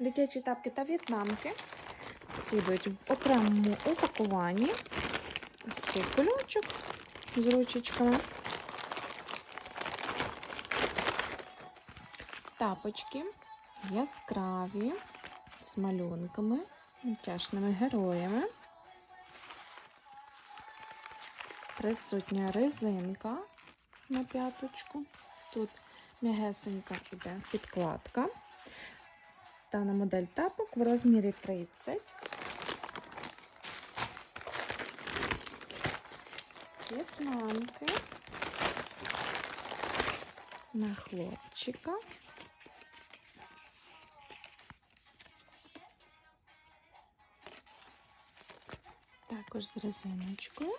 Дитячі тапки та в'єтнамки. Всі йдуть в окремому упакуванні. Ось цей кульочок з ручечками. Тапочки яскраві з малюнками, мультяшними героями. Присутня резинка на п'яточку. Тут м'ягесенька іде підкладка. Дана модель тапок в розмірі 30. В'єтнамки на хлопчика. Також з резиночкою.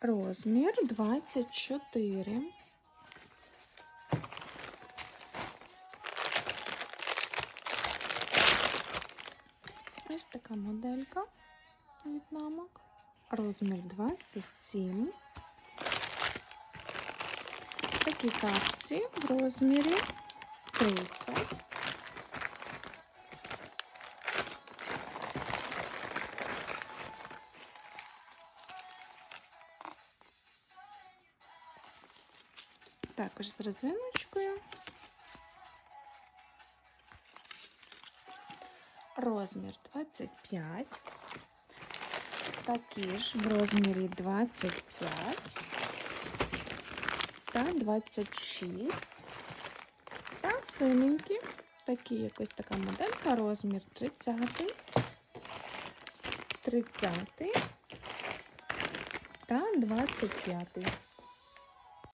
Розмір 24. Ось така моделька в'єтнамок. Розмір 27. Такі капці в розмірі 30. Також з резиночкою. Розмір 25. Такі ж в розмірі 25 та 26. Та синенькі. Такі якось така моделька, розмір 30, 30 та 25.